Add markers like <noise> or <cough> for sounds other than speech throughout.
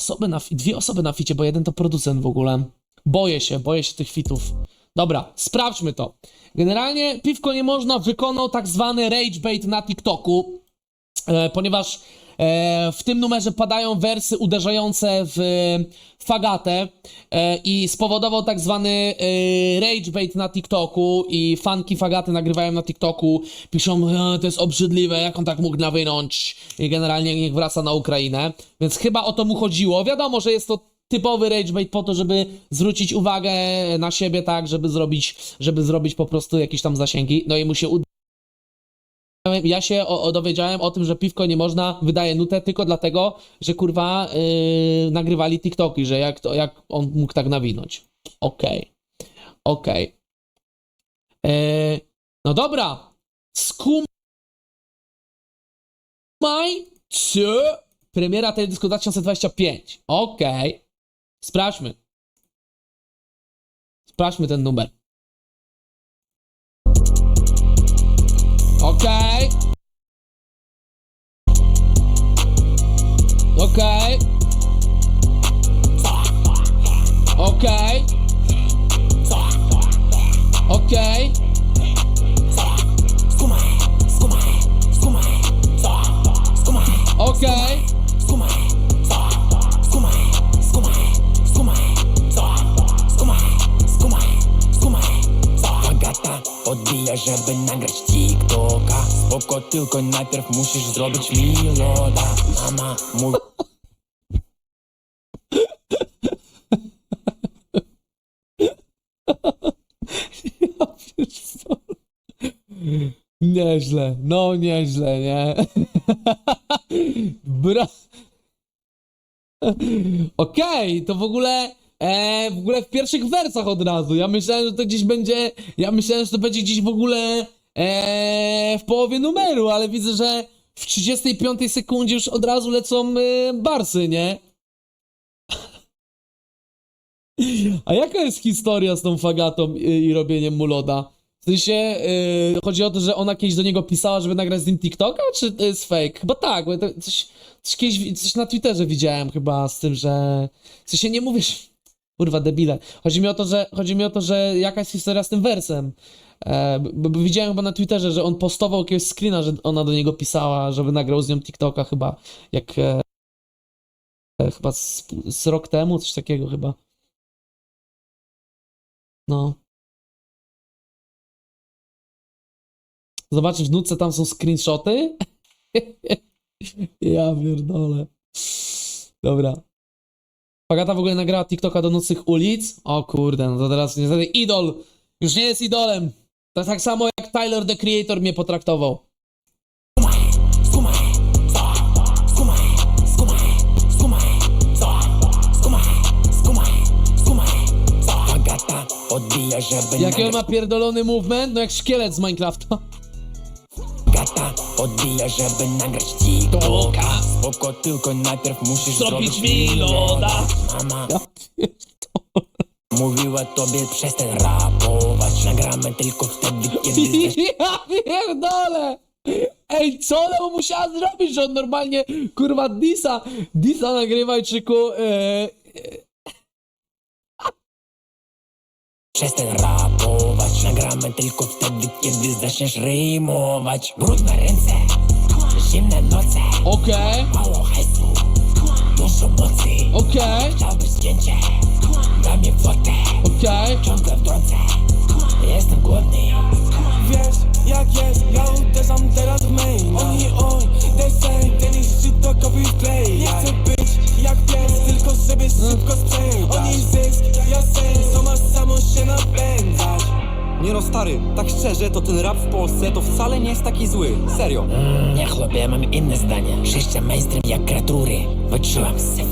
osoby na dwie osoby na ficie, bo jeden to producent w ogóle. Boję się, boję się tych fitów. Dobra, sprawdźmy to. Generalnie Piwko nie można wykonał tak zwany rage bait na TikToku, e, ponieważ w tym numerze padają wersy uderzające w e, fagatę e, i spowodował tak zwany e, rage bait na TikToku i fanki fagaty nagrywają na TikToku, piszą, e, to jest obrzydliwe, jak on tak mógł nawinąć i generalnie niech wraca na Ukrainę, więc chyba o to mu chodziło. Wiadomo, że jest to typowy rage bait po to, żeby zwrócić uwagę na siebie, tak, żeby zrobić, żeby zrobić po prostu jakieś tam zasięgi, no i mu się udało. Ja się o, o dowiedziałem o tym, że piwko nie można, wydaje nutę tylko dlatego, że kurwa yy, nagrywali TikToki, że jak, to, jak on mógł tak nawinąć. Okej. Okej. Yy, no dobra. Skumaj czy premiera teledysku 2025. Okej. Sprawdźmy. Sprawdźmy ten numer. Okej. Okej. Okej. Okej. Okej. Odbija, żeby nagrać TikToka Spoko, tylko najpierw musisz zrobić mi Mama pierdolę. <laughs> Nieźle, no nieźle, nie? <laughs> Bra... <laughs> Okej, to w ogóle, e, w ogóle w pierwszych wersach od razu. Ja myślałem, że to gdzieś będzie, ja myślałem, że to będzie gdzieś w ogóle e, w połowie numeru, ale widzę, że w 35 sekundzie już od razu lecą e, barsy, nie? <laughs> A jaka jest historia z tą fagatą i, i robieniem mu loda? W sensie, yy, chodzi o to, że ona kiedyś do niego pisała, żeby nagrać z nim TikToka, czy to jest fake? Chyba tak, bo to coś, coś kiedyś, coś na Twitterze widziałem chyba z tym, że... W sensie nie mówisz... Kurwa, debile. Chodzi mi o to, że, chodzi mi o to, że jaka jest historia z tym wersem. E, bo, bo widziałem chyba na Twitterze, że on postował jakiegoś screena, że ona do niego pisała, żeby nagrał z nią TikToka chyba, jak... E, e, chyba z, z rok temu, coś takiego chyba. No. Zobaczysz w nutce, tam są screenshoty? <laughs> ja pierdolę. Dobra. Pagata w ogóle nagrała TikToka do nocnych ulic? O kurde, no to teraz niestety idol już nie jest idolem. To tak samo jak Tyler, the Creator mnie potraktował. Odbija, żeby Jaki on ma pierdolony movement? No jak szkielet z Minecrafta. Agata odbija, żeby nagrać TikToka Spoko, tylko najpierw musisz zrobić mi loda. Mama Ja pierdolę. mówiła tobie przestań rapować. Nagramy tylko wtedy, kiedy zdasz Ja pierdolę! Ej, co ona mu musiała zrobić, że on normalnie, kurwa, Disa, Disa nagrywa i czyku, e, Przestań rapować. Nagramy tylko wtedy, kiedy zaczniesz rymować. Brudne ręce, zimne noce. Okej, Mało hajsu, dużo mocy. Okej, Chciałbyś zdjęcie, daj mi fotę. Okej. Ciągle w drodze, jestem głodny. Wiesz jak jest, ja uderzam teraz w main. Oni oj, they say, ich shit stary, tak szczerze, to ten rap w Polsce to wcale nie jest taki zły. Serio. mm, Nie chłopie, mam inne zdanie Szyszczę mainstream jak kreatury Wyczułam syf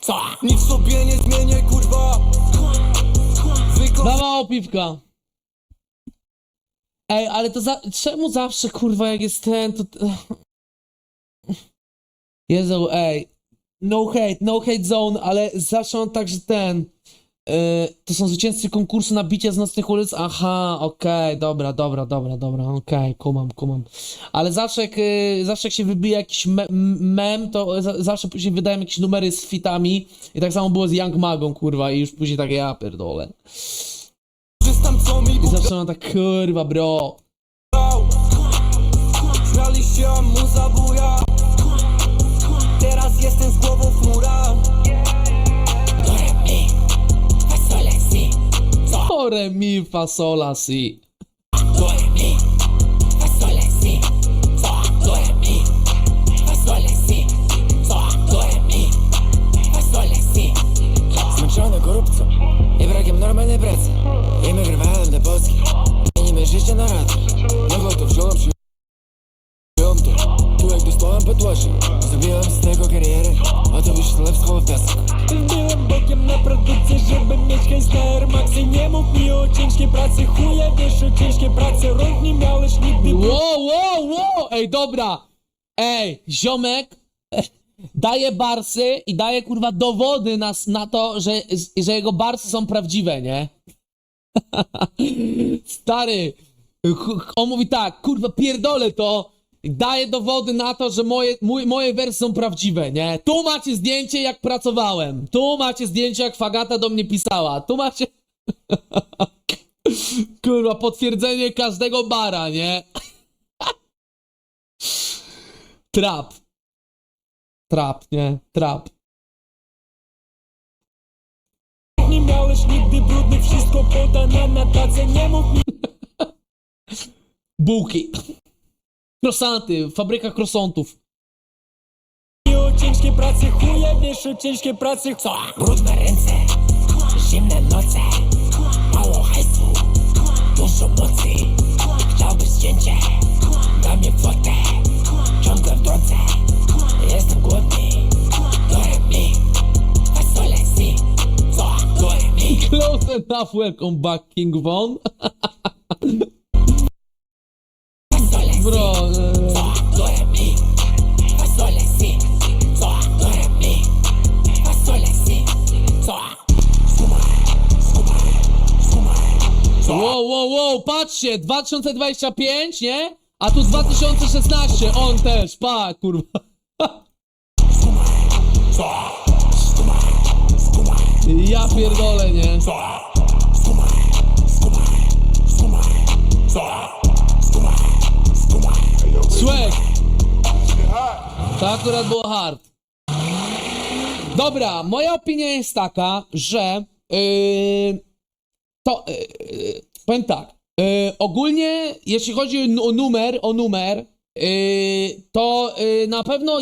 Co? Nic sobie nie zmienię kurwa Wyko Brawa, piwka. Ej, ale to za, czemu zawsze, kurwa, jak jest ten, to... Jezu, ej. No hate, no hate zone, ale zawsze on tak, że ten... Yy, to są zwycięzcy konkursu na bicie z nocnych ulic? Aha, okej, dobra, dobra, dobra, dobra, okej, kumam, kumam. Ale zawsze jak, yy, zawsze jak się wybije jakiś me mem, to za zawsze później wydają jakieś numery z fitami i tak samo było z Young Magą, kurwa, i już później tak ja pierdolę. Co mi I zawsze mam tak, kurwa, bro. brał się, a mu zabuja Teraz jestem z głową w murach Do re mi fa sol la si. Air Maxie Nie mów mi o ciężkiej pracy, wiesz o ciężkiej pracy Rąk nie miałeś nigdy Wow, wow, wow! Ej, dobra! Ej, ziomek <laughs> daje barsy i daje kurwa dowody na, na to, że, że jego barsy są prawdziwe, nie? <laughs> Stary, on mówi tak, kurwa pierdolę to, daje dowody na to, że moje, mój, moje wersy są prawdziwe, nie? Tu macie zdjęcie jak pracowałem, tu macie zdjęcie jak Fagata do mnie pisała, tu macie... <laughs> Kurwa, potwierdzenie każdego bara, nie? <laughs> Trap. Trap, nie? Trap. Nie miałeś nigdy brudny, wszystko podane na tacę Nie mów mi <laughs> Bułki. Croissanty, fabryka croissantów. o ciężkiej pracy, chuje wiesz o ciężkiej pracy Co? Brudne ręce Zimne noce Mało hajsu Dużo mocy Chciałbyś zdjęcie Daj mi fotę Ciągle w drodze Jestem głodny Dore mi Fasole si Co? Dore mi Close enough, welcome back, King Von. <laughs> Fasole si Bro, wow, wow, wow, patrzcie, 2025, nie? A tu 2016, on też, pa, kurwa. Ja pierdolę, nie? Słuchaj. To akurat było hard. Dobra, moja opinia jest taka, że yy, to yy, powiem tak. Yy, ogólnie, jeśli chodzi o nu- o numer, o numer, yy, to yy, na pewno,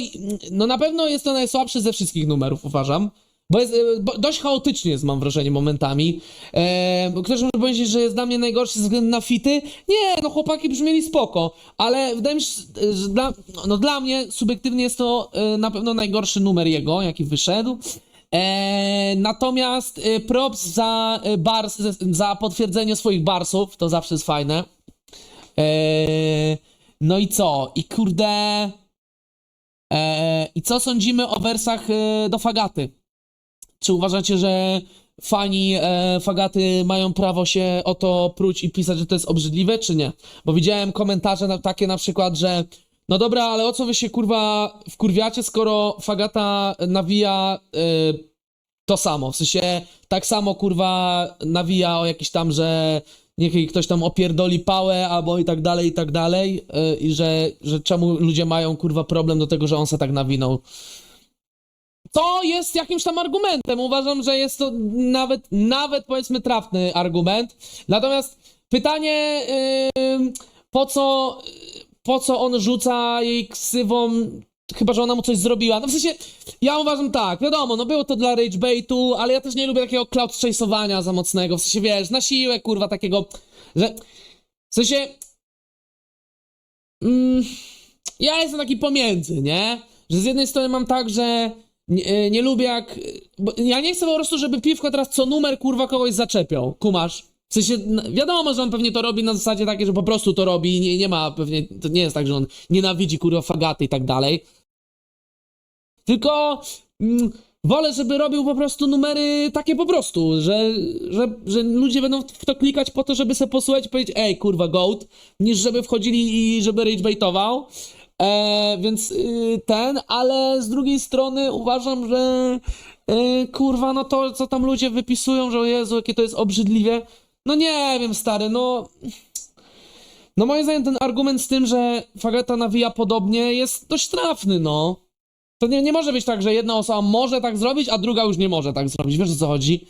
no na pewno jest to najsłabszy ze wszystkich numerów, uważam. Bo jest bo dość chaotycznie jest, mam wrażenie, momentami. Ktoś może powiedzieć, że jest dla mnie najgorszy ze względu na fity. Nie, no chłopaki brzmieli spoko, ale wydaje mi się, że dla, no, dla mnie subiektywnie jest to yy, na pewno najgorszy numer jego, jaki wyszedł. Eee, natomiast e, props za e, bars, za potwierdzenie swoich barsów, to zawsze jest fajne. No i co? I kurde. I co sądzimy o wersach e, do Fagaty? Czy uważacie, że fani e, Fagaty mają prawo się o to pruć i pisać, że to jest obrzydliwe, czy nie? Bo widziałem komentarze na, takie na przykład, że no dobra, ale o co wy się kurwa wkurwiacie, skoro Fagata nawija y, to samo, w sensie tak samo kurwa nawija o jakieś tam, że niech ktoś tam opierdoli pałę albo i tak dalej, i tak dalej y, i że, że czemu ludzie mają kurwa problem do tego, że on se tak nawinął. To jest jakimś tam argumentem. Uważam, że jest to nawet, nawet powiedzmy trafny argument. Natomiast pytanie, yy, po co, po co on rzuca jej ksywą, chyba, że ona mu coś zrobiła. No w sensie, ja uważam tak, wiadomo, no było to dla rage baitu, ale ja też nie lubię takiego cloud chase'owania za mocnego. W sensie, wiesz, na siłę, kurwa, takiego, że, w sensie, mm, ja jestem taki pomiędzy, nie? Że z jednej strony mam tak, że nie, e, nie lubię jak. Ja nie chcę po prostu, żeby piwko teraz co numer kurwa kogoś zaczepiał. Kumasz? W sensie, n- wiadomo, że on pewnie to robi na zasadzie takiej, że po prostu to robi, nie, nie ma pewnie, to nie jest tak, że on nienawidzi kurwa fagaty i tak dalej. Tylko mm, Wolę, żeby robił po prostu numery takie po prostu, że, że, że ludzie będą w to klikać po to, żeby sobie posłuchać i powiedzieć, ej, kurwa, goat, niż żeby wchodzili i żeby ragebaitował. E, więc y, ten, ale z drugiej strony uważam, że y, kurwa, no to, co tam ludzie wypisują, że o Jezu, jakie to jest obrzydliwe. No nie wiem, stary, no... No moim zdaniem ten argument z tym, że Fagata nawija podobnie jest dość trafny, no. To nie, nie może być tak, że jedna osoba może tak zrobić, a druga już nie może tak zrobić. Wiesz o co chodzi?